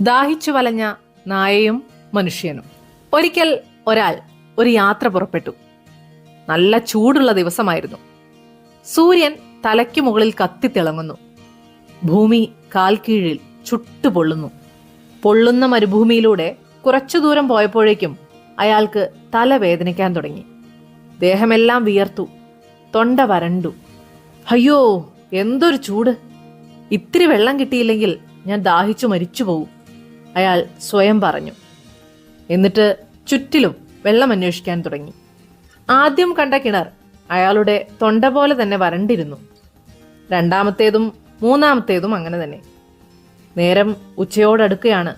ദാഹിച്ചു വലഞ്ഞ നായയും മനുഷ്യനും. ഒരിക്കൽ ഒരാൾ ഒരു യാത്ര പുറപ്പെട്ടു. നല്ല ചൂടുള്ള ദിവസമായിരുന്നു. സൂര്യൻ തലയ്ക്ക് മുകളിൽ കത്തി കത്തിത്തിളങ്ങുന്നു ഭൂമി കാൽ കീഴിൽ ചുട്ടുപൊള്ളുന്നു പൊള്ളുന്ന മരുഭൂമിയിലൂടെ കുറച്ചു ദൂരം പോയപ്പോഴേക്കും അയാൾക്ക് തല വേദനിക്കാൻ തുടങ്ങി. ദേഹമെല്ലാം വിയർത്തു. തൊണ്ട വരണ്ടു. അയ്യോ എന്തൊരു ചൂട്. ഇത്തിരി വെള്ളം കിട്ടിയില്ലെങ്കിൽ ഞാൻ ദാഹിച്ചു മരിച്ചു പോകും അയാൾ സ്വയം പറഞ്ഞു. എന്നിട്ട് ചുറ്റിലും വെള്ളം അന്വേഷിക്കാൻ തുടങ്ങി. ആദ്യം കണ്ട കിണർ അയാളുടെ തൊണ്ട പോലെ തന്നെ വരണ്ടിരുന്നു. രണ്ടാമത്തേതും മൂന്നാമത്തേതും അങ്ങനെ തന്നെ. നേരം ഉച്ചയോടടുക്കുകയാണ്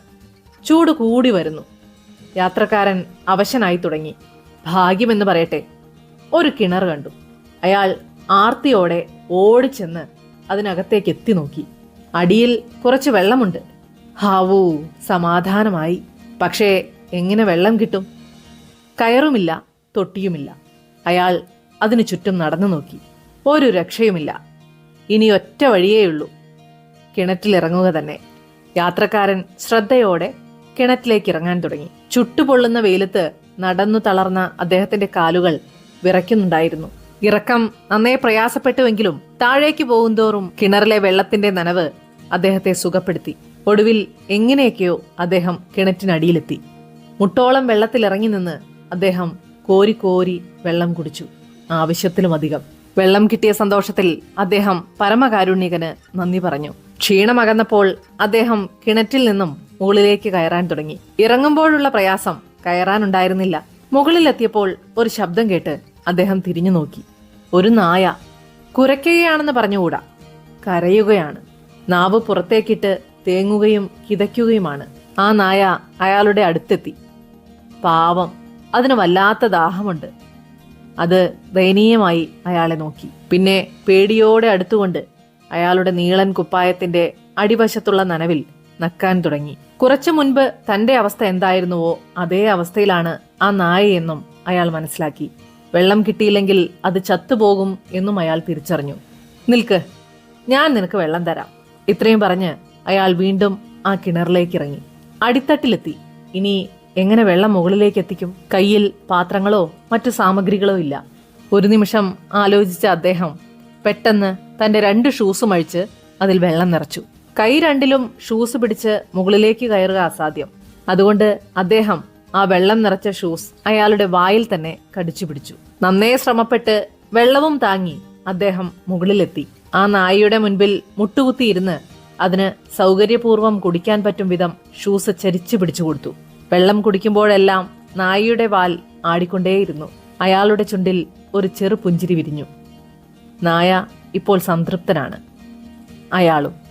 ചൂട് കൂടി വരുന്നു. യാത്രക്കാരൻ അവശനായി തുടങ്ങി. ഭാഗ്യമെന്ന് പറയട്ടെ. ഒരു കിണർ കണ്ടു. അയാൾ ആർത്തിയോടെ ഓടിച്ചെന്ന് അതിനകത്തേക്ക് എത്തി നോക്കി. അടിയിൽ കുറച്ച് വെള്ളമുണ്ട്. ഹാവൂ സമാധാനമായി. പക്ഷേ എങ്ങനെ വെള്ളം കിട്ടും? കയറുമില്ല തൊട്ടിയുമില്ല. അയാൾ അതിനു ചുറ്റും നടന്നു നോക്കി. ഒരു രക്ഷയുമില്ല. ഇനി ഒറ്റ വഴിയേയുള്ളൂ കിണറ്റിലിറങ്ങുക തന്നെ. യാത്രക്കാരൻ ശ്രദ്ധയോടെ കിണറ്റിലേക്ക് ഇറങ്ങാൻ തുടങ്ങി. ചുട്ടുപൊള്ളുന്ന വെയിലത്ത് നടന്നു തളർന്ന അദ്ദേഹത്തിന്റെ കാലുകൾ വിറയ്ക്കുന്നുണ്ടായിരുന്നു. ഇറക്കം നന്നേ പ്രയാസപ്പെട്ടുവെങ്കിലും താഴേക്ക് പോകുന്തോറും കിണറിലെ വെള്ളത്തിന്റെ നനവ് അദ്ദേഹത്തെ സുഖപ്പെടുത്തി. ഒടുവിൽ എങ്ങനെയൊക്കെയോ അദ്ദേഹം കിണറ്റിനടിയിലെത്തി. മുട്ടോളം വെള്ളത്തിലിറങ്ങി നിന്ന് അദ്ദേഹം കോരി കോരി വെള്ളം കുടിച്ചു. ആവശ്യത്തിലുമധികം വെള്ളം കിട്ടിയ സന്തോഷത്തിൽ അദ്ദേഹം പരമകാരുണ്യകന് നന്ദി പറഞ്ഞു. ക്ഷീണമകന്നപ്പോൾ അദ്ദേഹം കിണറ്റിൽ നിന്നും മുകളിലേക്ക് കയറാൻ തുടങ്ങി. ഇറങ്ങുമ്പോഴുള്ള പ്രയാസം കയറാനുണ്ടായിരുന്നില്ല. മുകളിലെത്തിയപ്പോൾ ഒരു ശബ്ദം കേട്ട് അദ്ദേഹം തിരിഞ്ഞു നോക്കി. ഒരു നായ കുരയ്ക്കുകയാണെന്ന് പറഞ്ഞുകൂടാ? കരയുകയാണ്. നാവ് പുറത്തേക്കിട്ട് തേങ്ങുകയും കിതയ്ക്കുകയുമാണ്. ആ നായ അയാളുടെ അടുത്തെത്തി. പാവം അതിന് വല്ലാത്ത ദാഹമുണ്ട്. അത് ദയനീയമായി അയാളെ നോക്കി. പിന്നെ പേടിയോടെ അടുത്തുകൊണ്ട് അയാളുടെ നീളൻ കുപ്പായത്തിന്റെ അടിവശത്തുള്ള നനവിൽ നക്കാൻ തുടങ്ങി. കുറച്ചു മുൻപ് തന്റെ അവസ്ഥ എന്തായിരുന്നുവോ അതേ അവസ്ഥയിലാണ് ആ നായയെന്നും അയാൾ മനസ്സിലാക്കി. വെള്ളം കിട്ടിയില്ലെങ്കിൽ അത് ചത്തുപോകും എന്നും അയാൾ തിരിച്ചറിഞ്ഞു. നിൽക്ക് ഞാൻ നിനക്ക് വെള്ളം തരാം ഇത്രയും പറഞ്ഞ് അയാൾ വീണ്ടും ആ കിണറിലേക്ക് ഇറങ്ങി അടിത്തട്ടിലെത്തി. ഇനി എങ്ങനെ വെള്ളം മുകളിലേക്ക് എത്തിക്കും കയ്യിൽ പാത്രങ്ങളോ മറ്റു സാമഗ്രികളോ ഇല്ല. ഒരു നിമിഷം ആലോചിച്ച അദ്ദേഹം പെട്ടെന്ന് തന്റെ രണ്ട് ഷൂസും അഴിച്ച് അതിൽ വെള്ളം നിറച്ചു. കൈ രണ്ടിലും ഷൂസ് പിടിച്ച് മുകളിലേക്ക് കയറുക അസാധ്യം. അതുകൊണ്ട് അദ്ദേഹം ആ വെള്ളം നിറച്ച ഷൂസ് അയാളുടെ വായിൽ തന്നെ കടിച്ചു പിടിച്ചു. നന്നേ ശ്രമപ്പെട്ട് വെള്ളവും താങ്ങി അദ്ദേഹം മുകളിലെത്തി. ആ നായയുടെ മുൻപിൽ മുട്ടുകുത്തിയിരുന്ന് അതിന് സൗകര്യപൂർവം കുടിക്കാൻ പറ്റും വിധം ഷൂസ് ചരിച്ചു പിടിച്ചു കൊടുത്തു. വെള്ളം കുടിക്കുമ്പോഴെല്ലാം നായിയുടെ വാൽ ആടിക്കൊണ്ടേയിരുന്നു. അയാളുടെ ചുണ്ടിൽ ഒരു ചെറു പുഞ്ചിരി വിരിഞ്ഞു. നായ ഇപ്പോൾ സംതൃപ്തനാണ്. അയാളും